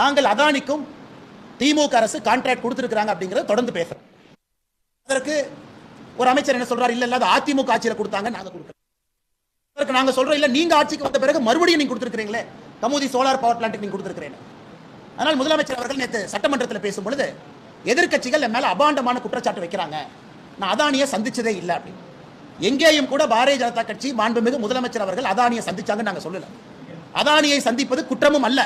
நாங்கள் அதானிக்கும் திமுக அரசு கான்ட்ராக்ட் கொடுத்துருக்காங்க அப்படிங்கிறத தொடர்ந்து பேசுறோம். அதற்கு ஒரு அமைச்சர் என்ன சொல்றாரு? இல்ல இல்ல அது அதிமுக ஆட்சியில கொடுத்தாங்க நாங்க கொடுக்குறோம் அதற்கு நாங்க சொல்றோம் இல்ல நீங்க ஆட்சிக்கு வந்த பிறகு மறுபடியும் நீங்க கொடுத்துருக்கீங்களே கமுதி சோலார் பவர் பிளான்ட் நீங்க கொடுத்துருக்கிறேன் ஆனால் முதலமைச்சர் அவர்கள் நேற்று சட்டமன்றத்தில் பேசும் பொழுது எதிர்க்கட்சிகள் என் மேல அபாண்டமான குற்றச்சாட்டு வைக்கிறாங்க. நான் அதானியை சந்திச்சதே இல்லை அப்படின்னு. எங்கேயும் கூட பாரதிய ஜனதா கட்சி மாண்புமிகு முதலமைச்சர் அவர்கள் அதானியை சந்திச்சாங்கன்னு நாங்க சொல்லல. அதானியை சந்திப்பது குற்றமும் அல்ல.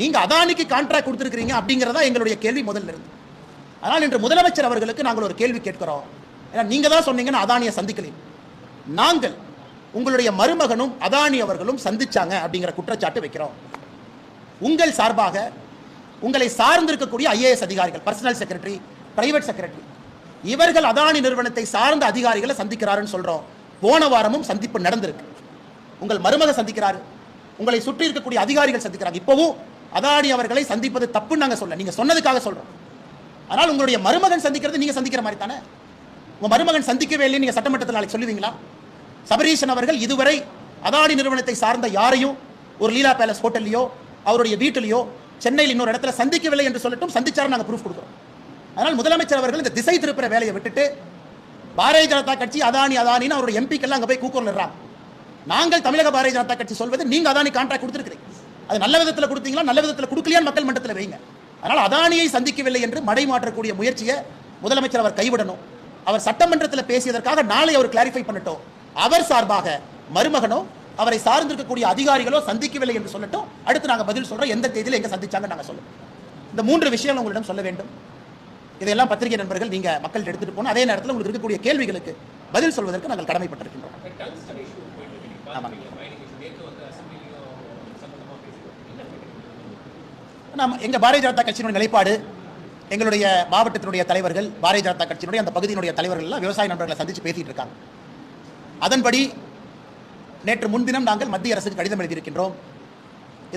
நீங்க அதானிக்கு கான்ட்ராக்ட் கொடுத்துருக்கீங்க அப்படிங்கறதா எங்களுடைய கேள்வி முதல்ல இருந்து. அதனால் இன்று முதலமைச்சர் அவர்களுக்கு நாங்கள் ஒரு கேள்வி கேட்கிறோம். ஏன்னா நீங்க தான் சொன்னீங்கன்னா அதானியை சந்திக்கலையும் நாங்கள் உங்களுடைய மருமகனும் அதானி அவர்களும் சந்திச்சாங்க அப்படிங்கிற குற்றச்சாட்டு வைக்கிறோம். உங்கள் சார்பாக உங்களை சார்ந்திருக்கக்கூடிய ஐஏஎஸ் அதிகாரிகள் பர்சனல் செக்ரட்டரி பிரைவேட் செக்ரட்டரி இவர்கள் அதானி நிறுவனத்தை சார்ந்த அதிகாரிகளை சந்திக்கிறாருன்னு சொல்கிறோம் போன வாரமும் சந்திப்பு நடந்திருக்கு. உங்கள் மருமக சந்திக்கிறாரு. உங்களை சுற்றி இருக்கக்கூடிய அதிகாரிகள் சந்திக்கிறாங்க. இப்போவும் அதானி அவர்களை சந்திப்பது தப்புன்னு நாங்கள் சொல்ல நீங்கள் சொன்னதுக்காக சொல்கிறோம் ஆனால் உங்களுடைய மருமகன் சந்திக்கிறது நீங்கள் சந்திக்கிற மாதிரி தானே? உங்கள் மருமகன் சந்திக்கவே இல்லை நீங்கள் சட்டமன்றத்தில் நாளைக்கு சொல்லுவீங்களா? சபரீஷன் அவர்கள் இதுவரை அதானி நிறுவனத்தை சார்ந்த யாரையும் ஒரு லீலா பேலஸ் ஹோட்டல்லையோ அவருடைய வீட்டிலையோ சென்னையில் இன்னொரு இடத்துல சந்திக்கவில்லை என்று சொல்லட்டும் சந்திச்சார் நாங்கள் ப்ரூஃப் கொடுக்குறோம். அதனால் முதலமைச்சர் அவர்கள் இந்த திசை திருப்புற வேலையை விட்டுட்டு பாரதிய ஜனதா கட்சி அதானி அதானின்னு அவருடைய எம்பிக்கெல்லாம் அங்கே போய் கூக்குரலிடுறாங்க நாங்கள் தமிழக பாரதிய ஜனதா கட்சி சொல்வது நீங்கள் அதானி கான்ட்ராக்ட் கொடுத்துருக்கீங்க அது நல்ல விதத்துல கொடுத்தீங்களா நல்ல விதத்துல கொடுக்கலையா மக்கள் மன்றத்தில் வைங்க. அதனால் அதானியை சந்திக்கவில்லை என்று மடை மாற்றக்கூடிய முயற்சியை முதலமைச்சர் அவர் கைவிடணும். அவர் சட்டமன்றத்தில் பேசியதற்காக நாளை அவர் கிளாரிஃபை பண்ணட்டும். அவர் சார்பாக மருமகனோ அவரை சார்ந்திருக்கக்கூடிய அதிகாரிகளோ சந்திக்கவில்லை என்று சொல்லட்டும். அடுத்து நாங்க பதில் சொல்றோம். எந்த தேதியில எங்க சந்திச்சாங்க நாங்க சொல்லுவோம். இந்த மூன்று விஷயங்கள் உங்களிடம் சொல்ல வேண்டும். இதையெல்லாம் பத்திரிகை நண்பர்கள் நீங்க மக்கள்கிட்ட எடுத்துட்டு போகணும். அதே நேரத்தில் உங்களுக்கு இருக்கக்கூடிய கேள்விகளுக்கு பதில் சொல்வதற்கு நாங்கள் கடமைப்பட்டிருக்கின்றோம். ஆமாங்க. நம்ம எங்கள் பாரதிய ஜனதா கட்சியினுடைய நிலைப்பாடு எங்களுடைய மாவட்டத்தினுடைய தலைவர்கள் பாரதிய ஜனதா கட்சியினுடைய அந்த பகுதியினுடைய தலைவர்கள்லாம் விவசாய நண்பர்களை சந்தித்து பேசிகிட்டு இருக்காங்க. அதன்படி நேற்று முன்தினம் நாங்கள் மத்திய அரசுக்கு கடிதம் எழுதியிருக்கின்றோம்.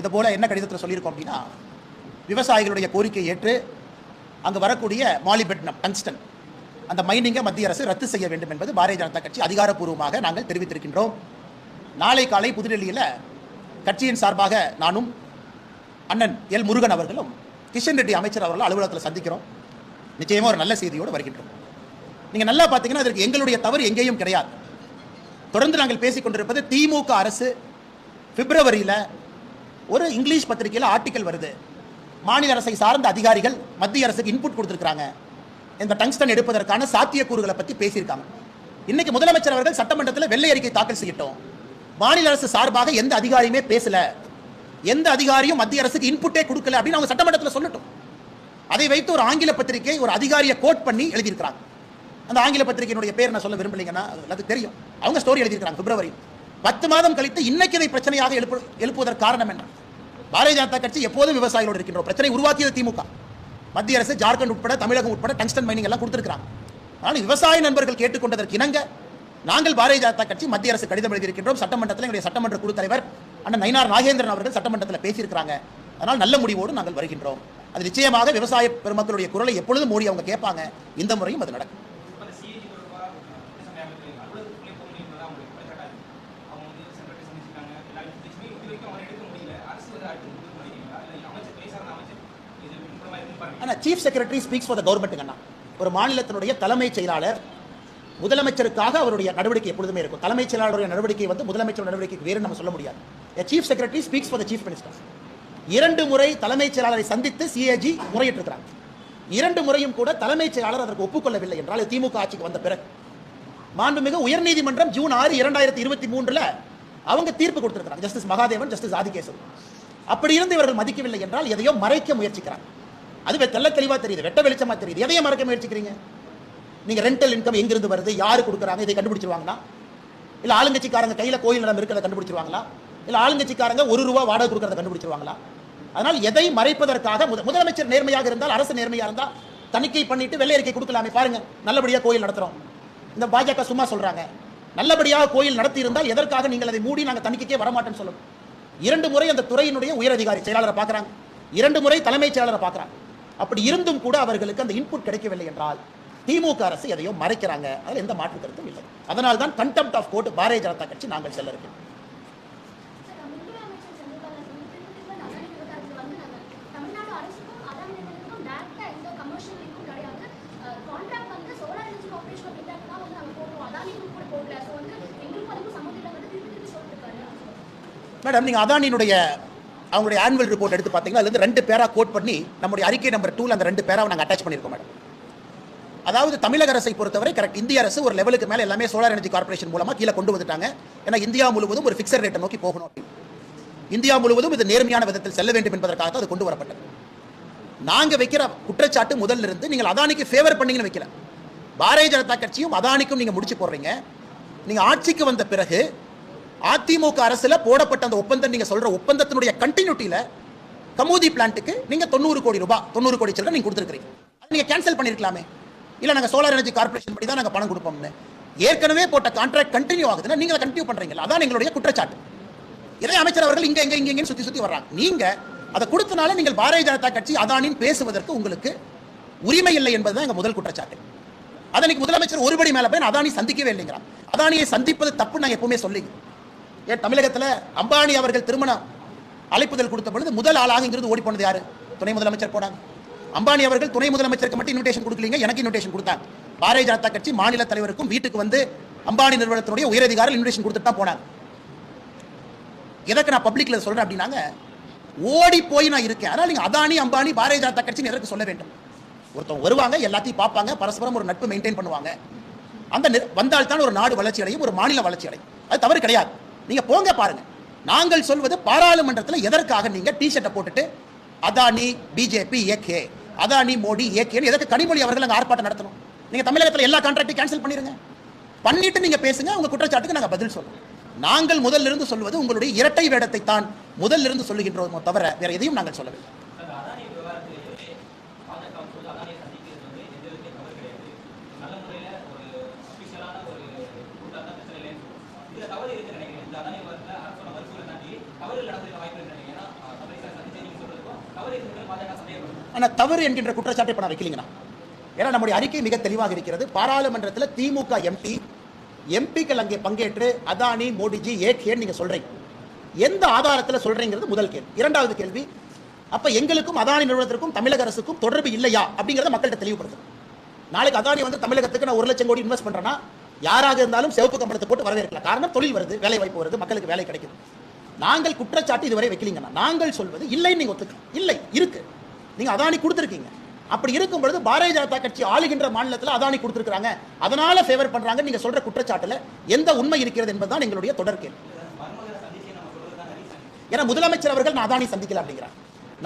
இது போல் என்ன கடிதத்தில் சொல்லியிருக்கோம் அப்படின்னா விவசாயிகளுடைய கோரிக்கையை ஏற்று அங்கு வரக்கூடிய மாலிபெட்னம் டங்ஸ்டன் அந்த மைனிங்கை மத்திய அரசு ரத்து செய்ய வேண்டும் என்பது பாரதிய ஜனதா கட்சி அதிகாரப்பூர்வமாக நாங்கள் தெரிவித்திருக்கின்றோம். நாளை காலை புதுடெல்லியில் கட்சியின் சார்பாக நானும் அண்ணன் எல் முருகன் அவர்களும் கிஷன் ரெட்டி அமைச்சர் அவர்கள் அலுவலகத்தில் சந்திக்கிறோம். நிச்சயமாக ஒரு நல்ல செய்தியோடு வருகின்றோம். நீங்கள் நல்லா பார்த்தீங்கன்னா அதற்கு எங்களுடைய தவறு எங்கேயும் கிடையாது. தொடர்ந்து நாங்கள் பேசிக் கொண்டிருப்பது திமுக அரசு பிப்ரவரியில் ஒரு இங்கிலீஷ் பத்திரிகையில் ஆர்டிக்கல் வருது. மாநில அரசை சார்ந்த அதிகாரிகள் மத்திய அரசுக்கு இன்புட் கொடுத்துருக்காங்க இந்த டங்ஸ்டன் எடுப்பதற்கான சாத்தியக்கூறுகளை பற்றி பேசியிருக்காங்க. இன்னைக்கு முதலமைச்சர் அவர்கள் சட்டமன்றத்தில் வெள்ளை அறிக்கை தாக்கல் செய்யட்டும். மாநில அரசு சார்பாக எந்த அதிகாரியுமே பேசல. எந்த அதிகாரியும் மத்திய அரசுக்கு இன்புட்டே கொடுக்கல அப்படின்னு அவங்க சட்டமன்றத்தில் சொல்லட்டும். அதை வைத்து ஒரு ஆங்கில பத்திரிகை ஒரு அதிகாரியை கோட் பண்ணி எழுதியிருக்கிறாங்க. அந்த ஆங்கில பத்திரிகையினுடைய பேர் நான் சொல்ல விரும்பலைங்கன்னா அது தெரியும். அவங்க ஸ்டோரி எழுதியிருக்காங்க பிப்ரவரி. பத்து மாதம் கழித்து இன்னைக்கு இதை பிரச்சனையாக எழுப்பு எழுப்புவதற்கு காரணம் என்ன? பாரதிய ஜனதா கட்சி எப்போதும் விவசாயிகளோடு இருக்கின்றோம் பிரச்சனை உருவாக்கியது திமுக. மத்திய அரசு ஜார்க்கண்ட் உட்பட தமிழகம் உட்பட டங்ஸ்டன் மைனிங் எல்லாம் கொடுத்திருக்காங்க ஆனால் விவசாய நண்பர்கள் கேட்டுக்கொண்டதற்கு இணங்க நாங்கள் பாரதிய ஜனதா கட்சி மத்திய அரசு கடிதம் எழுதியிருக்கின்றோம். சட்டமன்றத்தில் எங்களுடைய சட்டமன்ற குழு தலைவர் அண்ணன் நயினார் நாகேந்திரன் அவர்கள் சட்டமன்றத்தில் பேசியிருக்கிறாங்க. அதனால் நல்ல முடிவோடு நாங்கள் வருகின்றோம். அது நிச்சயமாக விவசாய பெருமக்களுடைய குரலை எப்பொழுதும் மோடி அவங்க கேட்பாங்க. இந்த முறையும் அது நடக்கும். ஆனால் chief secretary speaks for the கவர்மெண்ட்டுங்க அண்ணா. ஒரு மாநிலத்தினுடைய தலைமைச் செயலாளர் முதலமைச்சருக்காக அவருடைய நடவடிக்கை எப்பொழுதுமே இருக்கும். தலைமைச் செயலாளருடைய நடவடிக்கை வந்து முதலமைச்சர் நடவடிக்கைக்கு வேறு நம்ம சொல்ல முடியாது. Chief secretary speaks for the chief minister இரண்டு முறை தலைமைச் செயலாளரை சந்தித்து சிஏஜி முறையிட்டிருக்கிறாங்க இரண்டு முறையும் கூட தலைமைச் செயலாளர் அதற்கு ஒப்புக்கொள்ளவில்லை என்றால் திமுக ஆட்சிக்கு வந்த பிறகு. மாண்புமிகு உயர்நீதிமன்றம் ஜூன் ஆறு இரண்டாயிரத்தி இருபத்தி மூன்றுல அவங்க தீர்ப்பு கொடுத்திருக்கிறாங்க ஜஸ்டிஸ் மகாதேவன் ஜஸ்டிஸ் ஆதிகேசன் அப்படி இருந்து இவர்கள் மதிக்கவில்லை என்றால் எதையோ மறைக்க முயற்சிக்கிறாங்க அதுவே தெல்ல தெளிவாக தெரியுது வெட்ட வெளிச்சமாக தெரியுது. எதையை மறைக்க முயற்சிக்கிறீங்க? நீங்க ரெண்டல் இன்கம் எங்கிருந்து வருது? யாரு கொடுக்குறாங்க? இதை கண்டுபிடிச்சிருவாங்களா? இல்லை ஆளுங்கட்சிக்காரங்க கையில கோயில் நிலம் இருக்கிறத கண்டுபிடிச்சிருவாங்களா? இல்லை ஆளுங்கட்சிக்காரங்க ஒரு ரூபா வாடகை கொடுக்கறத கண்டுபிடிச்சிருவாங்களா? அதனால் எதை மறைப்பதற்காக முத- முதலமைச்சர் நேர்மையாக இருந்தால் அரசு நேர்மையாக இருந்தால் தணிக்கை பண்ணிட்டு வெள்ளை அறிக்கை கொடுக்கலாமே. பாருங்க நல்லபடியாக கோயில் நடத்துறோம். இந்த பாஜக சும்மா சொல்றாங்க. நல்லபடியாக கோயில் நடத்தி இருந்தால் எதற்காக நீங்கள் அதை மூடி நாங்கள் தணிக்கைக்கே வரமாட்டேன்னு சொல்லணும். இரண்டு முறை அந்த துறையினுடைய உயரதிகாரி செயலாளரை பார்க்கறாங்க. இரண்டு முறை தலைமைச் செயலாளரை பார்க்குறாங்க. அப்படி இருந்தும் கூட அவர்களுக்கு அந்த இன்புட் கிடைக்கவில்லை என்றால் திமுக அரசு எதையோ மறைக்கிறாங்க. அதில் எந்த மாற்று கருத்தும் இல்லை. அதனால் தான் contempt of court Bharatiya Janata கட்சி நாங்கள் செல்ல இருக்கோம். மேடம் நீங்கள் அதானியினுடைய அவங்களுடைய ஆனுவல் ரிப்போர்ட் எடுத்து பார்த்தீங்கன்னா அதுலேருந்து ரெண்டு பேரா கோட் பண்ணி நம்முடைய அறிக்கை நம்பர் டூவில் அந்த ரெண்டு பேராக நாங்கள் அட்டாச் பண்ணியிருக்கோம் மேடம். அதாவது தமிழக அரசை பொறுத்தவரை கரெக்ட் இந்திய அரசு ஒரு லெவலுக்கு மேலே எல்லாமே சோலார் எனர்ஜி கார்பரேஷன் மூலமாக கீழே கொண்டு வந்துட்டாங்க. ஏன்னா இந்தியா முழுவதும் ஒரு ஃபிக்ஸட் ரேட்டை நோக்கி போகணும். இந்தியா முழுவதும் இது நேர்மையான விதத்தில் செல்ல வேண்டும் என்பதற்காக தான் அது கொண்டு வரப்பட்டது. நாங்கள் வைக்கிற குற்றச்சாட்டு முதல்ல இருந்து நீங்கள் அதானிக்கு ஃபேவர் பண்ணீங்கன்னு வைக்கல. பாரதிய ஜனதா கட்சியும் அதானிக்கும் நீங்கள் முடிச்சு போடுறீங்க. நீங்கள் ஆட்சிக்கு வந்த பிறகு அதிமுக அரசில் போடப்பட்ட அந்த ஒப்பந்தம் நீங்கள் சொல்கிற ஒப்பந்தத்தினுடைய கண்டினியூட்டியில் கமோதி பிளான்ட்டுக்கு நீங்கள் தொண்ணூறு கோடி ரூபாய் தொண்ணூறு கோடி சில்லறை நீங்கள் கொடுத்துருக்கீங்க அதை நீங்கள் கேன்சல் பண்ணிருக்கலாமே. இல்லை நாங்கள் சோலார் எனர்ஜி கார்ப்பரேஷன் படி தான் நாங்கள் பணம் கொடுப்போம்னு. ஏற்கனவே போட்ட கான்ட்ராக்ட் கண்டினியூ ஆகுதுன்னா நீங்கள் கண்டினியூ பண்ணுறீங்களா அதான் எங்களுடைய குற்றச்சாட்டு. இறை அமைச்சர் அவர்கள் இங்கே எங்கே இங்கே சுற்றி சுற்றி வர்றாங்க. நீங்கள் அதை கொடுத்தனால நீங்கள் பாரதிய ஜனதா கட்சி அதானின் பேசுவதற்கு உங்களுக்கு உரிமை இல்லை என்பதுதான் எங்க முதல் குற்றச்சாட்டு. அதனைக்கு முதலமைச்சர் ஒருபடி மேலே போய் நான் அதானி சந்திக்கவே இல்லைங்கிறான் அதானியை சந்திப்பது தப்பு நாங்கள் எப்பவுமே சொல்லி ஏன் தமிழகத்துல அம்பானி அவர்கள் திருமணம் அழைப்புதல் கொடுத்த பொழுது முதல் ஆளாகங்கிறது ஓடி போனது யாரு? துணை முதலமைச்சர் போனாங்க. அம்பானி அவர்கள் துணை முதலமைச்சருக்கு மட்டும் இன்விடேஷன் கொடுக்கலீங்க எனக்கு இன்விடேஷன் கொடுத்தாங்க. பாரதிய ஜனதா கட்சி மாநில தலைவருக்கும் வீட்டுக்கு வந்து அம்பானி நிறுவனத்தினுடைய உயரதிகாரிகள் இன்விடேஷன் கொடுத்துட்டு தான் போனாங்க. எதற்கு நான் பப்ளிக்ல சொல்றேன் அப்படின்னாங்க ஓடி போய் நான் இருக்கேன். அதனால நீங்க அதானி அம்பானி பாரதிய ஜனதா கட்சின்னு எதற்கு சொல்ல வேண்டும்? ஒருத்தவங்க வருவாங்க எல்லாத்தையும் பார்ப்பாங்க பரஸ்பரம் ஒரு நட்பு மெயின்டைன் பண்ணுவாங்க. அந்த நிற- வந்தால்தான் ஒரு நாடு வளர்ச்சி அடையும் ஒரு மாநில வளர்ச்சி அடையும். அது தவறு கிடையாது. நீங்க போங்க பாருங்க. நாங்கள் சொல்வது பாராளுமன்றத்தில் எதற்காக நீங்க டி ஷர்ட்டை போட்டுட்டு அதானி பிஜேபி ஏகே அதானி மோடி ஏகேன்னு எதற்கு கனிமொழி அவர்கள் அங்கே ஆர்ப்பாட்டம் நடத்தணும்? நீங்கள் தமிழகத்தில் எல்லா கான்ட்ராக்டையும் கேன்சல் பண்ணிருங்க. பண்ணிட்டு நீங்க பேசுங்க உங்கள் குற்றச்சாட்டுக்கு நாங்கள் பதில் சொல்லுவோம் நாங்கள் முதல்ல இருந்து சொல்வது உங்களுடைய இரட்டை வேடத்தை தான் முதல்லிருந்து சொல்லுகின்றோமோ தவிர வேற எதையும் நாங்கள் சொல்லவில்லை. ஆனால் தவறு என்கின்ற குற்றச்சாட்டை இப்ப நான் வைக்கலீங்கண்ணா ஏன்னா நம்முடைய அறிக்கை மிக தெளிவாக இருக்கிறது. பாராளுமன்றத்தில் திமுக எம்பி எம்பிக்கள் அங்கே பங்கேற்று அதானி மோடிஜி ஏகேன்னு நீங்கள் சொல்கிறீங்க எந்த ஆதாரத்தில் சொல்கிறீங்கிறது முதல் கேள்வி. இரண்டாவது கேள்வி அப்போ எங்களுக்கும் அதானி நிறுவனத்திற்கும் தமிழக அரசுக்கும் தொடர்பு இல்லையா அப்படிங்கிறத மக்கள்கிட்ட தெளிவுபடுத்தும் நாளைக்கு அதானி வந்து தமிழகத்துக்கு நான் ஒரு லட்சம் கோடி இன்வெஸ்ட் பண்ணுறேன்னா யாராக இருந்தாலும் சிவப்பு கம்பளத்தை போட்டு வரவேற்கலாம். காரணம் தொழில் வருது வேலை வாய்ப்பு வருது மக்களுக்கு வேலை கிடைக்குது. நாங்கள் குற்றச்சாட்டு இதுவரை வைக்கலீங்கண்ணா நாங்கள் சொல்வது இல்லைன்னு நீங்கள் ஒத்துக்கலாம். இல்லை இருக்குது நீங்க அதானி கொடுத்துருக்கீங்க. அப்படி இருக்கும் பொழுது பாரதிய ஜனதா கட்சி ஆளுகின்ற மாநிலத்தில் அதானி கொடுத்துருக்காங்க அதனால ஃபேவர் பண்றாங்க. நீங்க சொல்ற குற்றச்சாட்டுல எந்த உண்மை இருக்கிறது என்பதுதான் எங்களுடைய தொடர்கே ஏன்னா முதலமைச்சர் அவர்கள் நான் அதானி சந்திக்கல அப்படிங்கிறார்.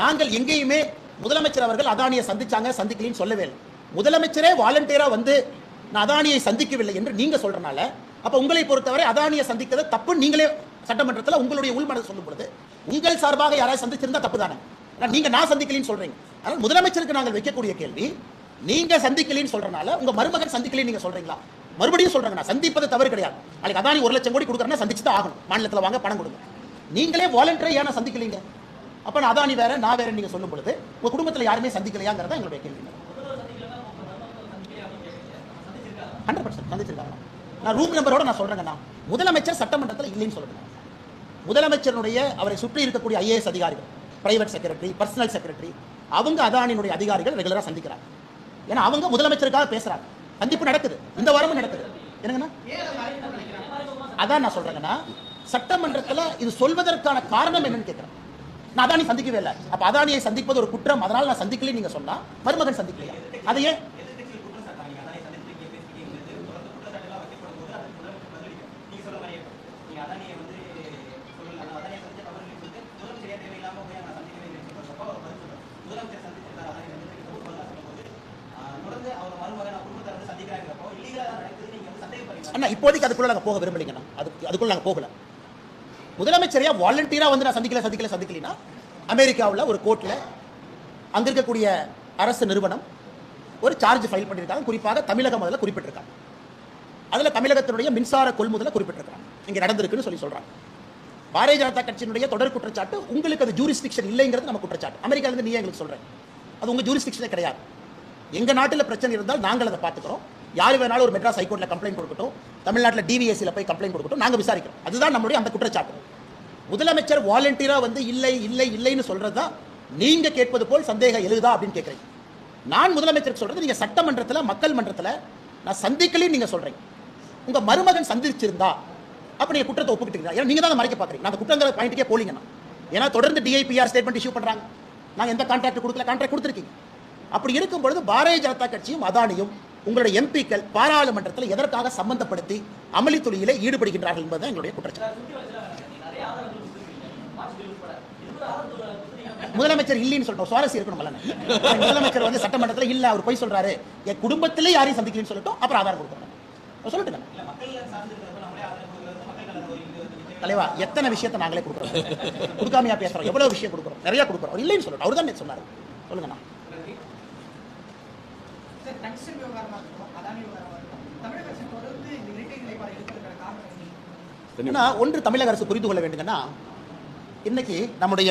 நாங்கள் எங்கேயுமே முதலமைச்சர் அவர்கள் அதானியை சந்திச்சாங்க சந்திக்கலன்னு சொல்லவே இல்லை. முதலமைச்சரே வாலண்டியரா வந்து நான் அதானியை சந்திக்கவில்லை என்று நீங்க சொல்கிறனால அப்போ உங்களை பொறுத்தவரை அதானியை சந்திக்கிறது தப்பு நீங்களே சட்டமன்றத்தில் உங்களுடைய உள்மனதை சொல்லும் பொழுது உங்கள் சார்பாக யாராவது சந்திச்சிருந்தா தப்பு தானே நீங்க நான் சந்திக்கலைன்னு சொல்றீங்க. அதனால முதலமைச்சருக்கு நாங்கள் வைக்கக்கூடிய கேள்வி நீங்க சந்திக்கலைன்னு சொல்றனால உங்க மருமகன் சந்திக்கலைன்னு நீங்க சொல்றீங்களா? மறுபடியும் சொல்றாங்க. நான் சந்திப்பது தவறு கிடையாது. நாளைக்கு அதானி ஒரு லட்சம் கோடி கொடுக்குறேன்னா சந்திச்சு தான் ஆகணும். மாநிலத்தில் வாங்க பணம் கொடுங்க. நீங்களே வாலண்டரி ஏன்னா சந்திக்கலீங்க? அப்ப நான் அதானி வேற நான் வேற நீங்க சொல்லும் பொழுது உங்க குடும்பத்தில் யாருமே சந்திக்கலையாங்கிறத எங்களுடைய கேள்வி. ஹண்ட்ரட் பர்சன்ட் சந்திச்சிருக்காங்க நான் ரூம் நம்பரோட நான் சொல்றேங்கண்ணா. முதலமைச்சர் சட்டமன்றத்தில் இல்லைன்னு சொல்றேன். முதலமைச்சருடைய அவரை சுற்றி இருக்கக்கூடிய ஐஏஎஸ் அதிகாரிகள் பிரைவேட் செக்ரட்டரி பர்சனல் செக்ரட்டரி அவங்க அதானியினுடைய அதிகாரிகள் ரெகுலரா சந்திக்கிறாங்க ஏன்னா அவங்க முதலமைச்சருக்காக பேசுறாங்க. சந்திப்பு நடக்குது. இந்த வாரமும் நடக்குது. என்னங்கண்ணா? அதான் நான் சொல்றேங்கன்னா சட்டமன்றத்தில் இது சொல்வதற்கான காரணம் என்னன்னு கேட்கிறேன் நான் அதானி சந்திக்கவே இல்லை. அப்ப அதானியை சந்திப்பது ஒரு குற்றம். அதனால நான் சந்திக்கல நீங்க சொன்னா மருமகன் சந்திக்கலையா? அது ஏன் அண்ணா இப்போதைக்கு அதுக்குள்ள நாங்கள் போக விரும்பலைங்கண்ணா அதுக்கு அதுக்குள்ள நாங்கள் போகல. முதலமைச்சரையா வாலண்டியராக வந்து நான் சந்திக்கல சந்திக்கல சந்திக்கலைன்னா அமெரிக்காவில் ஒரு கோர்ட்ல அங்கே இருக்கக்கூடிய அரசு நிறுவனம் ஒரு சார்ஜ் ஃபைல் பண்ணியிருக்காங்க. குறிப்பாக தமிழகம் அதில் குறிப்பிட்டிருக்காங்க. அதுல தமிழகத்தினுடைய மின்சார கொள்முதலை குறிப்பிட்டிருக்காங்க. இங்கே நடந்திருக்குன்னு சொல்லி சொல்றாங்க. பாரதிய ஜனதா கட்சியினுடைய தொடர் குற்றச்சாட்டு உங்களுக்கு அது ஜூரிஸ்டிக்ஷன் இல்லைங்கிறது நம்ம குற்றச்சாட்டு. அமெரிக்கால இருந்து நீ எங்களுக்கு சொல்றேன். அது உங்கள் ஜூரிஸ்டிக்ஷனே கிடையாது. எங்கள் நாட்டில் பிரச்சனை இருந்தால் நாங்கள் அதை பார்த்துக்கிறோம். யார் வேணாலும் ஒரு மெட்ராஸ் ஹைகோர்ட்டில் கம்ப்ளைண்ட் கொடுக்கட்டும் தமிழ்நாட்டில் டிவிஎஸ்சியில் போய் கம்ப்ளைண்ட் கொடுக்கட்டும் நாங்கள் விசாரிக்கிறோம். அதுதான் நம்மளுடைய அந்த குற்றச்சாட்டு. முதலமைச்சர் வாலண்டியராக வந்து இல்லை இல்லை இல்லைன்னு சொல்கிறது தான் நீங்கள் கேட்பது போல் சந்தேகம் எழுதுதா அப்படின்னு கேட்குறீங்க நான் முதலமைச்சருக்கு சொல்கிறது நீங்கள் சட்டமன்றத்தில் மக்கள் மன்றத்தில் நான் சந்திக்கலைன்னு நீங்கள் சொல்கிறீங்க உங்கள் மருமகன் சந்திச்சிருந்தா அப்போ நீங்கள் குற்றத்தை ஒப்புக்கிட்டீங்களா ஏன்னா நீங்கள் தான் அதை மறைக்க பார்க்குறீங்க நான் அந்த குற்றங்கிற பாயிண்ட்டுக்கே போலீங்கண்ணா ஏன்னா தொடர்ந்து டிஐபிஆர் ஸ்டேட்மெண்ட் இஷ்யூ பண்ணுறாங்க நாங்கள் எந்த கான்ட்ராக்ட் கொடுக்கல கான்ட்ராக்ட் கொடுத்துருக்கீங்க. அப்படி இருக்கும்பொழுது பாரதிய ஜனதா கட்சியும் அதானியும் உங்களுடைய எம்பிக்கள் பாராளுமன்றத்தில் எதற்காக சம்பந்தப்படுத்தி அமளி தொழிலே ஈடுபடுகின்றார்கள் என்பதுதான் எங்களுடைய குற்றச்சாட்டு. முதலமைச்சர் இல்லைன்னு சொல்லிட்டோம். சுவாரஸ்யம் இருக்கணும் முதலமைச்சர் வந்து சட்டமன்றத்தில் இல்ல அவர் போய் சொல்றாரு. என் குடும்பத்திலே யாரையும் சந்திக்கலன்னு சொல்லட்டும். அப்புறம் ஆதாரம் கொடுக்கணும். சொல்லிட்டு தலைவா எத்தனை விஷயத்தை நாங்களே கொடுக்குறோம்? கொடுக்காமையா பேசுறோம். எவ்வளவு விஷயம் கொடுக்குறோம்? நிறைய கொடுக்குறோம். இல்லைன்னு சொல்லட்டும் அவர் தான் சொன்னார். சொல்லுங்கண்ணா. டங்ஸ்டன் விவகாரமா இருக்கட்டும் அதானி விவகாரமா இருக்கட்டும் தமிழக அரசு தொடர்ந்து இந்த இரட்டை நிலைப்பாடு எடுக்கிறதுக்கான காரணம் என்ன? ஏன்னா ஒன்று தமிழக அரசு புரிந்து கொள்ள வேண்டுங்கன்னா இன்னைக்கு நம்முடைய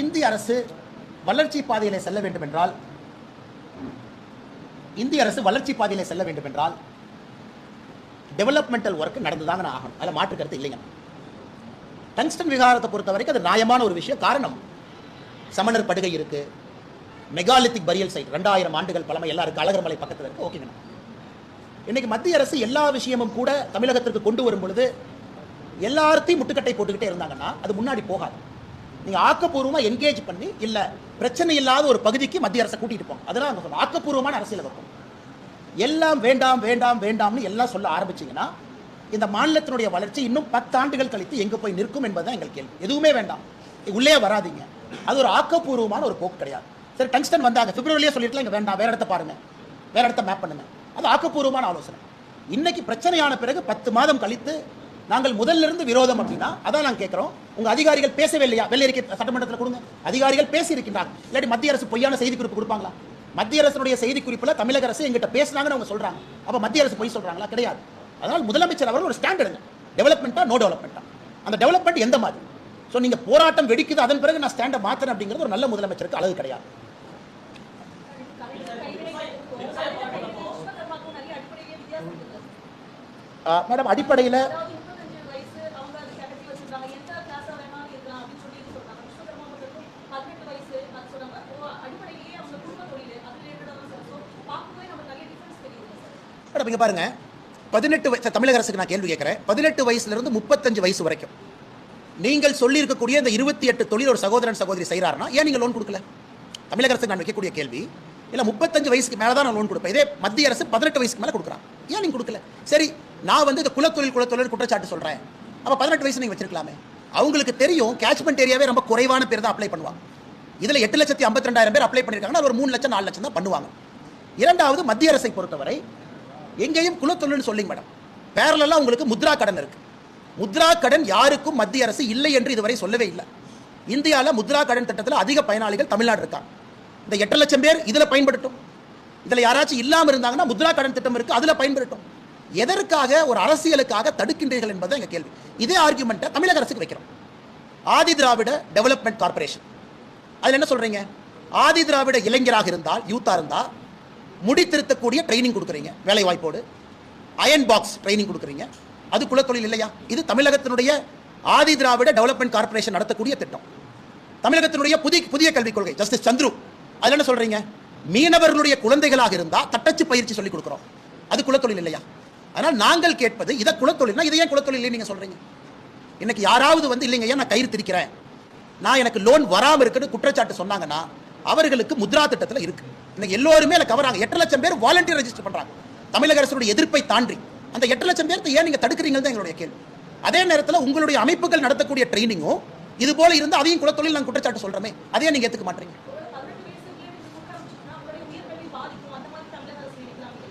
இந்திய அரசு வளர்ச்சி பாதையிலே செல்ல வேண்டும் என்றால் இந்திய அரசு வளர்ச்சி பாதையிலே செல்ல வேண்டும் என்றால் டெவலப்மெண்டல் ஒர்க் நடந்துதாங்க ஆகணும். அதில் மாற்று கருத்து இல்லைங்க. டங்ஸ்டன் விகாரத்தை பொறுத்த வரைக்கும் அது நியாயமான ஒரு விஷயம். காரணம் சமணர் படுகை இருக்கு. மெகாலித்திக் பரியல் சைட் ரெண்டாயிரம் ஆண்டுகள் பழமை எல்லாருக்கும் இருக்கு அழகர் மலை பக்கத்தில் இருக்கு. ஓகேங்க இன்னைக்கு மத்திய அரசு எல்லா விஷயமும் கூட தமிழகத்திற்கு கொண்டு வரும் பொழுது எல்லாத்தையும் முட்டுக்கட்டை போட்டுக்கிட்டே இருந்தாங்கன்னா அது முன்னாடி போகாது. நீங்க ஆக்கப்பூர்வமாக என்கேஜ் பண்ணி இல்ல பிரச்சனை இல்லாத ஒரு பகுதிக்கு மத்திய அரசை கூட்டிட்டு போங்க. அதெல்லாம் ஆக்கப்பூர்வமான அரசியல் வைப்போம். எல்லாம் வேண்டாம் வேண்டாம் வேண்டாம்னு எல்லாம் சொல்ல ஆரம்பிச்சீங்கன்னா இந்த மாநிலத்தினுடைய வளர்ச்சி இன்னும் பத்தாண்டுகள் கழித்து எங்கே போய் நிற்கும் என்பதுதான் எங்கள் கேள்வி. எதுவுமே வேண்டாம். உள்ளே வராதீங்க. அது ஒரு ஆக்கப்பூர்வமான ஒரு போக்கு கிடையாது. சரி டங்ஸ்டன் வந்தாங்க பிப்ரவரியே சொல்லிருக்கலாம் இங்கே வேண்டாம். வேற இடத்த பாருங்க. வேற இடத்த மேப் பண்ணுங்க. அது ஆக்கப்பூர்வமான ஆலோசனை. இன்னைக்கு பிரச்சனையான பிறகு பத்து மாதம் கழித்து நாங்கள் முதல்ல இருந்து விரோதம் அப்படின்னா அதான் நாங்கள் கேட்குறோம் உங்கள் அதிகாரிகள் பேசவே இல்லையா? வெள்ளை அறிக்கை சட்டமன்றத்தில் கொடுங்க. அதிகாரிகள் பேசியிருக்கின்றாங்க. இல்லாட்டி மத்திய அரசு பொய்யான செய்தி குறிப்பு கொடுப்பாங்களா? மத்திய அரசுடைய செய்தி தமிழக அரசு எங்கிட்ட பேசுனாங்கன்னு அவங்க சொல்கிறாங்க அப்போ மத்திய அரசு பொய் சொல்கிறாங்களா கிடையாது. அதனால் முதலமைச்சர் அவர்கள் ஒரு ஸ்டாண்ட் எடுங்க டெவலப்மெண்ட்டா நோ டெவலப்மெண்ட்டா அந்த டெவலப்மெண்ட் எந்த மாதிரி? ஸோ நீங்கள் போராட்டம் வெடிக்குது அதன் பிறகு நான் ஸ்டாண்டை மாத்துறேன் அப்படிங்கிறது ஒரு நல்ல முதலமைச்சருக்கு அழகு கிடையாது. மேடம் அடிப்படையில் மேடம் இங்கே பாருங்க. பதினெட்டு வயசு தமிழக அரசுக்கு நான் கேள்வி கேட்குறேன். பதினெட்டு வயசுலேருந்து முப்பத்தஞ்சு வயசு வரைக்கும் நீங்கள் சொல்லியிருக்கக்கூடிய இந்த இருபத்தி எட்டு தொழில் ஒரு சகோதரன் சகோதரி செய்கிறாருன்னா ஏன் நீங்கள் லோன் கொடுக்கல? தமிழக அரசுக்கு நான் வைக்கக்கூடிய கேள்வி இல்லை முப்பத்தஞ்சு வயசுக்கு மேலே தான் நான் லோன் கொடுப்பேன். இதே மத்திய அரசு பதினெட்டு வயசுக்கு மேலே கொடுக்குறான். ஏன் நீங்கள் கொடுக்கல? சரி நான் வந்து இந்த குலத்தொழில் குலத்தொழில் குற்றச்சாட்டு சொல்கிறேன் அப்போ பதினெட்டு வயசு நீங்கள் வச்சிருக்கலாமே. அவங்களுக்கு தெரியும் கேட்ச்மெண்ட் ஏரியாவே ரொம்ப குறைவான பேர் தான் அப்ளை பண்ணுவாங்க. இதில் எட்டு லட்சத்தி ஐம்பத்தி ரெண்டாயிரம் பேர் அப்ளை பண்ணியிருக்காங்கன்னா ஒரு மூணு லட்சம் நாலு லட்சம் தான் பண்ணுவாங்க. இரண்டாவது மத்திய அரசை பொறுத்தவரை எங்கேயும் குலத்தொழில்னு சொல்லிங்க மேடம். பேரலெல்லாம் உங்களுக்கு முத்ரா கடன் இருக்குது முத்ரா கடன் யாருக்கும் மத்திய அரசு இல்லை என்று இதுவரை சொல்லவே இல்லை. இந்தியாவில் முத்ரா கடன் திட்டத்தில் அதிக பயனாளிகள் தமிழ்நாடு இருக்காங்க. இந்த எட்டு லட்சம் பேர் இதில் பயன்படுத்தும். இதில் யாராச்சும் இல்லாமல் இருந்தாங்கன்னா முத்ரா கடன் திட்டம் இருக்குது அதில் பயன்படுத்தும். எதற்காக ஒரு அரசியலுக்காக தடுக்கின்றீர்கள் என்பதை எங்க கேள்வி. இதே ஆர்குமெண்ட்டை தமிழக அரசுக்கு வைக்கிறோம். ஆதி திராவிட டெவலப்மெண்ட் கார்ப்பரேஷன் அதில் என்ன சொல்றீங்க? ஆதி திராவிட இளைஞராக இருந்தால் யூத்தா இருந்தால் முடி திருத்தக்கூடிய ட்ரைனிங் கொடுக்குறீங்க வேலை வாய்ப்போடு அயன் பாக்ஸ் ட்ரைனிங் கொடுக்குறீங்க. அது குலத்தொழில் இல்லையா? இது தமிழகத்தினுடைய ஆதி திராவிட டெவலப்மெண்ட் கார்ப்பரேஷன் நடத்தக்கூடிய திட்டம். தமிழகத்தினுடைய புதிய புதிய கல்விக் கொள்கை ஜஸ்டிஸ் சந்துரு. அதுல என்ன சொல்றீங்க? மீனவர்களுடைய குழந்தைகளாக இருந்தால் தட்டச்சு பயிற்சி சொல்லிக் கொடுக்குறோம். அது குலத்தொழில் இல்லையா? அதனால் நாங்கள் கேட்பது இதை குலத்தொழில்னா இதை ஏன் குலத்தொழில் இல்லைன்னு நீங்க சொல்றீங்க? இன்னைக்கு யாராவது வந்து இல்லைங்க ஏன் நான் கயிறு திரிக்கிறேன். நான் எனக்கு லோன் வராம இருக்குன்னு குற்றச்சாட்டு சொன்னாங்கன்னா அவர்களுக்கு முத்ரா திட்டத்துல இருக்கு. இன்னைக்கு எல்லோருமே அதில் கவராங்க. எட்டு லட்சம் பேர் வாலண்டியர் ரெஜிஸ்டர் பண்றாங்க. தமிழக அரசுடைய எதிர்ப்பை தாண்டி. அந்த எட்டு லட்சம் பேர்த்தை ஏன் நீங்க தடுக்கிறீங்கன்னு தான் எங்களுடைய கேள்வி. அதே நேரத்தில் உங்களுடைய அமைப்புகள் நடத்தக்கூடிய ட்ரைனிங்கும் இது போல இருந்து அதையும் குலத்தொழில் நான் குற்றச்சாட்டு சொல்றோமே அதையே நீங்க ஏத்துக்க மாட்டீங்க.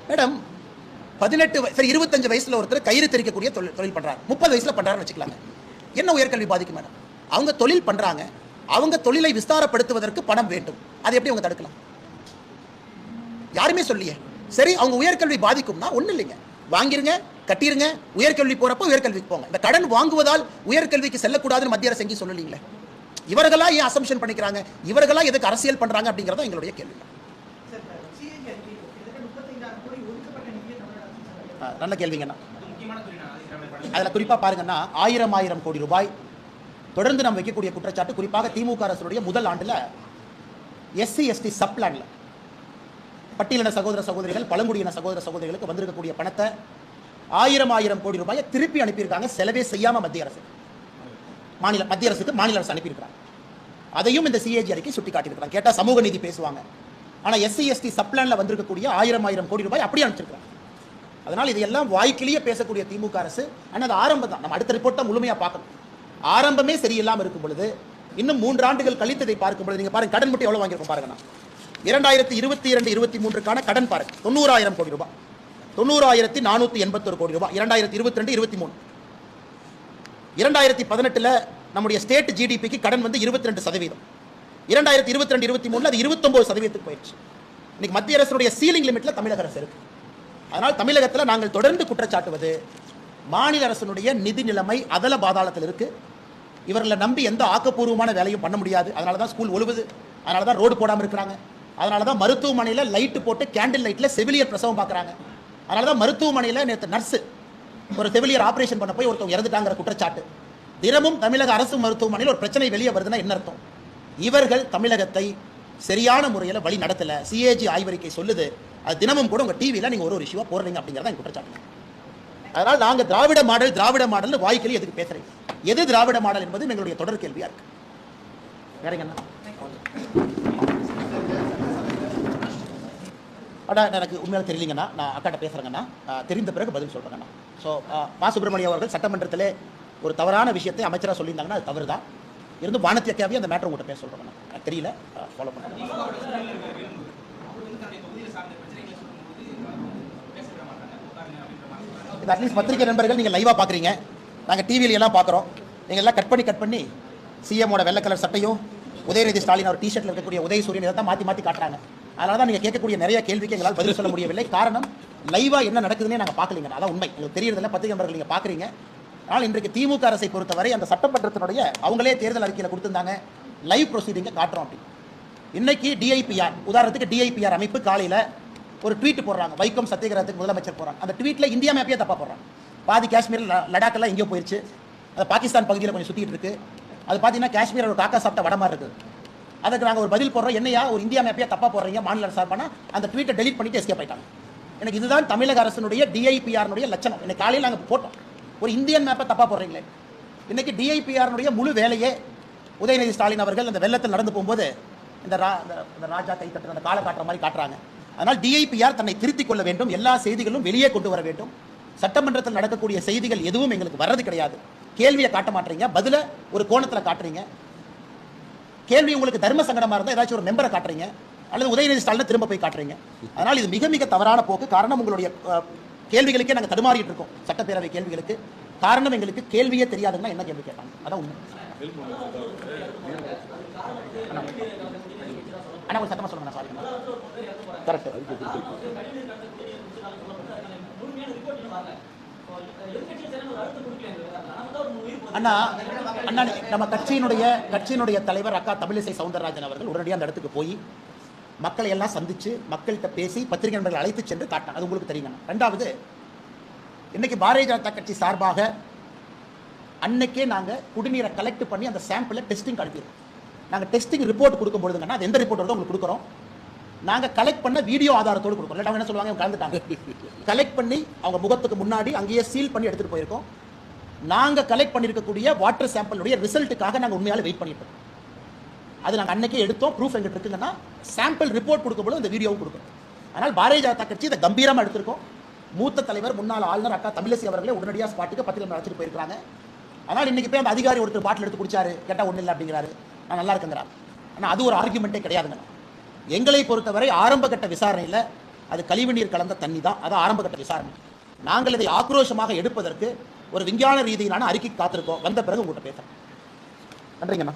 மேடம் பதினெட்டு சரி இருபத்தஞ்சு வயசுல ஒருத்தர் கயிறு தெரிக்கக்கூடிய தொழில் தொழில் பண்றாங்க முப்பது வயசுல பண்றாருன்னு வச்சுக்கலாங்க. என்ன உயர்கல்வி பாதிக்கும் மேடம் அவங்க தொழில் பண்றாங்க. அவங்க தொழிலை விஸ்தாரப்படுத்துவதற்கு பணம் வேண்டும். அதை எப்படி அவங்க தடுக்கலாம்? யாருமே சொல்லியே சரி அவங்க உயர்கல்வி பாதிக்கும்னா ஒண்ணும் இல்லைங்க. வாங்கிருங்க கட்டிருங்க உயர்கல்வி போறப்ப உயர்கல்விக்கு போங்க. இந்த கடன் வாங்குவதால் உயர்கல்விக்கு செல்லக்கூடாதுன்னு மத்திய அரசு எங்கேயும் சொல்லலீங்களே. இவர்களா ஏன் அசம்ஷன் பண்ணிக்கிறாங்க? இவர்களா எதுக்கு அரசியல் பண்றாங்க அப்படிங்கிறத எங்களுடைய கேள்வி சார் சிஐடி அறிக்கை கிட்டத்தட்ட முப்பத்தைந்தாயிரம் கோடி ஒதுக்கப்பட்ட நிதியை தமிழக அரசு செலவழிக்கும். ஆ, நல்ல கேள்விங்கண்ணா. அதில் குறிப்பாக பாருங்கன்னா ஆயிரம் ஆயிரம் கோடி ரூபாய் தொடர்ந்து நாம் வைக்கக்கூடிய குற்றச்சாட்டு குறிப்பாக திமுக அரசுடைய முதல் ஆண்டில் எஸ்சி எஸ்டி சப்ளான்ல. பட்டியலின சகோதர சகோதரிகள் பழங்குடியின சகோதர சகோதரிகளுக்கு வந்திருக்கக்கூடிய பணத்தை ஆயிரம் ஆயிரம் கோடி ரூபாயை திருப்பி அனுப்பியிருக்காங்க. செலவே செய்யாம மத்திய அரசு. மாநில மத்திய அரசுக்கு மாநில அரசு அனுப்பியிருக்கிறாங்க. அதையும் இந்த சிஏஜி அறிக்கை சுட்டி காட்டியிருக்கிறாங்க கேட்டா சமூக நீதி பேசுவாங்க. ஆனா எஸ்சி எஸ்டி சப்ளான்ல வந்திருக்கக்கூடிய ஆயிரம் ஆயிரம் கோடி ரூபாய் அப்படியே அனுப்பிச்சிருக்கிறாங்க. அதனால் இதையெல்லாம் வாய்க்கிலேயே பேசக்கூடிய திமுக அரசு ஆனால் அது ஆரம்பம் தான். நம்ம அடுத்த ரிப்போர்ட் தான் முழுமையாக பார்க்கணும். ஆரம்பமே சரியில்லாமல் இருக்கும் பொழுது இன்னும் மூன்று ஆண்டுகள் கழித்து இதை பார்க்கும் பொழுது நீங்கள் பாருங்க கடன் மட்டும் எவ்வளோ வாங்கியிருக்கோம் பாருங்கண்ணா இரண்டாயிரத்தி இருபத்தி இரண்டு இருபத்தி மூன்றுக்கான கடன் பாருங்க. தொண்ணூறாயிரம் கோடி ரூபாய். தொண்ணூறாயிரத்தி நானூற்றி எண்பத்தொரு கோடி ரூபாய். இரண்டாயிரத்தி இருபத்தி ரெண்டு இருபத்தி மூணு இரண்டாயிரத்தி பதினெட்டில் நம்முடைய ஸ்டேட் ஜிடிபிக்கு கடன் வந்து இருபத்தி ரெண்டு சதவீதம். இரண்டாயிரத்தி இருபத்தி ரெண்டு இருபத்தி மூணில் அது இருபத்தொம்போது சதவீதத்துக்கு போயிடுச்சு இன்னைக்கு மத்திய அரசுடைய சீலிங் லிமிட்ல தமிழக அரசு இருக்குது அதனால் தமிழகத்தில் நாங்கள் தொடர்ந்து குற்றச்சாட்டுவது மாநில அரசினுடைய நிதி நிலைமை அதல பாதாளத்தில் இருக்குது இவர்களை நம்பி எந்த ஆக்கப்பூர்வமான வேலையும் பண்ண முடியாது. அதனால தான் ஸ்கூல் ஒழுவுது. அதனால தான் ரோடு போடாமல் இருக்கிறாங்க. அதனால தான் மருத்துவமனையில் லைட்டு போட்டு கேண்டில் லைட்டில் செவிலியர் பிரசவம் பார்க்குறாங்க அதனால தான் மருத்துவமனையில் நேற்று நர்ஸு ஒரு செவிலியர் ஆப்ரேஷன் பண்ண போய் ஒருத்தவங்க இறந்துட்டாங்கிற குற்றச்சாட்டு. தினமும் தமிழக அரசு மருத்துவமனையில் ஒரு பிரச்சனை வெளியே வருதுன்னா என்ன அர்த்தம்? இவர்கள் தமிழகத்தை சரியான முறையில் வழி நடத்தலை. சிஏஜி ஆய்வறிக்கை சொல்லுது. அது தினமும் கூட உங்கள் டிவியில் நீங்கள் ஒரு ஒரு இஷ்யூவாக போடுறீங்க அப்படிங்கிறத எங்க குற்றச்சாட்டு. அதனால் நாங்கள் திராவிட மாடல் திராவிட மாடல்னு வாய்க்கலி எதுக்கு பேசுகிறேன் எது திராவிட மாடல் என்பது எங்களுடைய தொடர் கேள்வியாக இருக்கு. வேறங்க என்ன? அடா எனக்கு உண்மையாக தெரியலங்கண்ணா. நான் அக்காட்ட பேசுகிறேங்கண்ணா தெரிந்த பிறகு பதில் சொல்கிறேங்கண்ணா ஸோ மா சுப்பிரமணியம் அவர்கள் சட்டமன்றத்திலே ஒரு தவறான விஷயத்தை அமைச்சராக சொல்லியிருந்தாங்கன்னா அது தவறு தான் இருந்து வானத்தியக்காவே அந்த மேட்டர் உங்கள்கிட்ட பேச சொல்கிறேங்கண்ணா தெரியல. ஃபாலோ பண்ணுறேன் இது அட்லீஸ்ட் பத்திரிகை நண்பர்கள் நீங்கள் லைவாக பார்க்குறீங்க நாங்கள் டிவியில எல்லாம் பார்க்குறோம் நீங்கள் எல்லாம் கட் பண்ணி கட் பண்ணி சிஎம்மோட வெள்ளை கலர் சட்டையும் உதயநிதி ஸ்டாலின் அவர் டிஷர்ட்டில் இருக்கக்கூடிய உதயசூரியன் இதை தான் மாற்றி மாற்றி காட்டுறாங்க. அதனால தான் நீங்கள் கேட்கக்கூடிய நிறைய கேள்விக்கு எங்களால் பதில் சொல்ல முடியவில்லை. காரணம் லைவாக என்ன நடக்குதுன்னே நாங்கள் பார்க்கலீங்க அதான் உண்மை. எங்களுக்கு தெரியறதில்ல பத்திரிகை நண்பர்கள் நீங்கள் பார்க்குறீங்க ஆனால் இன்றைக்கு திமுக அரசை பொறுத்தவரை அந்த சட்டமன்றத்தினுடைய அவங்களே தேர்தல் அறிக்கையில் கொடுத்துருந்தாங்க. லைவ் ப்ரொசீடிங்கை காட்டுறோம் அப்படி. இன்னைக்கு டிஐபிஆர் உதாரணத்துக்கு டிஐபிஆர் அமைப்பு காலையில் ஒரு ட்வீட் போடுறாங்க. வைக்கம் சத்தியகிரகத்துக்கு முதலமைச்சர் போகிறாங்க அந்த ட்வீட்டில் இந்தியா மேப்பே தப்பாக போடுறாங்க. பாதி காஷ்மீர் லடாக்கெல்லாம் எங்கேயோ போயிடுச்சு அது பாகிஸ்தான் பகுதியில் கொஞ்சம் சுற்றிட்டு இருக்குது அது பார்த்தீங்கன்னா காஷ்மீர் ஒரு காக்கா சாப்பிட்ட வட இருக்குது அதுக்கு நாங்கள் ஒரு பதில் போடுறோம். என்னையா ஒரு இந்தியா மேப்பே தப்பாக போடுறீங்க மாநில அரசு அந்த ட்வீட்டை டெலிட் பண்ணிட்டு எஸ்கேப் ஆயிட்டாங்க. எனக்கு இதுதான் தமிழக அரசினுடைய டிஐபிஆர்னுடைய லட்சணம். இன்னைக்கு காலையில் நாங்கள் போட்டோம். ஒரு இந்தியன் மேப்பை தப்பாக போடுறீங்களே. இன்னைக்கு டிஐபிஆர்னுடைய முழு வேலையே உதயநிதி ஸ்டாலின் அவர்கள் அந்த வெள்ளத்தில் நடந்து போகும்போது இந்த ரா இந்த- இந்த ராஜா கை தட்டுற அந்த காலை காட்டுற மாதிரி காட்டுறாங்க. அதனால் டிஐபிஆர் தன்னை திருத்திக் கொள்ள வேண்டும். எல்லா செய்திகளும் வெளியே கொண்டு வர வேண்டும். சட்டமன்றத்தில் நடக்கக்கூடிய செய்திகள் எதுவும் எங்களுக்கு வர்றது கிடையாது. கேள்வியை காட்ட மாட்டீங்க. பதில ஒரு கோணத்தில் காட்டுறீங்க. கேள்வி உங்களுக்கு தர்ம சங்கடமாக இருந்தால் ஏதாச்சும் ஒரு மெம்பரை காட்டுறீங்க. அல்லது உதயநிதி ஸ்டாலினை திரும்ப போய் காட்டுறீங்க. அதனால் இது மிக மிக தவறான போக்கு. காரணம் உங்களுடைய கேள்விகளுக்கே நாங்கள் தடுமாறிட்டு இருக்கோம். சட்டப்பேரவை கேள்விகளுக்கு. காரணம் எங்களுக்கு கேள்வியே தெரியாதுன்னா என்ன கேள்வி கேட்டாங்க அதான் உண்மை. அண்ணா கொஞ்சம் சத்தமாக சொல்லுங்க சாரி கரெக்ட் அண்ணா அண்ணா நம்ம கட்சியினுடைய கட்சியினுடைய தலைவர் அக்கா தமிழிசை சவுந்தரராஜன் அவர்கள் உடனடியாக அந்த இடத்துக்கு போய் மக்களை எல்லாம் சந்திச்சு மக்கள்கிட்ட பேசி பத்திரிகை நண்பர்கள் அழைத்து சென்று காட்டினாங்க. அது உங்களுக்கு தெரியுங்க ரெண்டாவது இன்னைக்கு பாரதிய ஜனதா கட்சி சார்பாக அன்னைக்கே நாங்கள் குடிநீரை கலெக்ட் பண்ணி அந்த சாம்பிளை டெஸ்டிங் அனுப்பிடுறோம் நாங்கள் டெஸ்டிங் ரிப்போர்ட் கொடுக்கும் பொழுதுங்கன்னா அது எந்த ரிப்போர்ட் வருதோ உங்களுக்கு கொடுக்குறோம். நாங்கள் கலெக்ட் பண்ண வீடியோ ஆதாரத்தோடு கொடுக்குறோம். இல்லாட்டி அவங்க என்ன சொல்லுவாங்க இவங்க கலந்துட்டாங்க. கலெக்ட் பண்ணி அவங்க முகத்துக்கு முன்னாடி அங்கேயே சீல் பண்ணி எடுத்துகிட்டு போயிருக்கோம். நாங்கள் கலெக்ட் பண்ணியிருக்கக்கூடிய வாட்டர் சாம்பிளுடைய ரிசல்ட்டுக்காக நாங்கள் உண்மையால் வெயிட் பண்ணிட்டு அது நாங்கள் அன்னைக்கே எடுத்தோம். ப்ரூஃப் எங்கிட்ட இருக்குங்கன்னா சாம்பிள் ரிப்போர்ட் கொடுக்கும்போது அந்த வீடியோவும் கொடுக்கும். அதனால் பாரதிய ஜனதா கட்சி இதை கம்பீரமாக எடுத்திருக்கோம். மூத்த தலைவர் முன்னாள் ஆளுநர் அக்கா தமிழிசை அவர்களே உடனடியாக ஸ்பாட்டுக்கு பத்திரிகை அழைச்சிட்டு போயிருக்காங்க ஆனால் இன்னைக்கு போய் அந்த அதிகாரி ஒருத்தர் பாட்டில் எடுத்து குடிச்சாரு. கேட்டால் ஒன்றும் இல்லை அப்படிங்கிறாரு. நான் நல்லா இருக்குங்கிறார் ஆனால் அது ஒரு ஆர்குமெண்ட்டே கிடையாதுங்க. எங்களை பொறுத்தவரை ஆரம்பகட்ட விசாரணையில் அது கழிவு நீர் கலந்த தண்ணி தான். அது ஆரம்பகட்ட விசாரணை. நாங்கள் இதை ஆக்ரோஷமாக எடுப்பதற்கு ஒரு விஞ்ஞான ரீதியிலான அறிக்கை காத்திருக்கோம். வந்த பிறகு உங்கள்கிட்ட பேசுகிறேன் நன்றிங்கண்ணா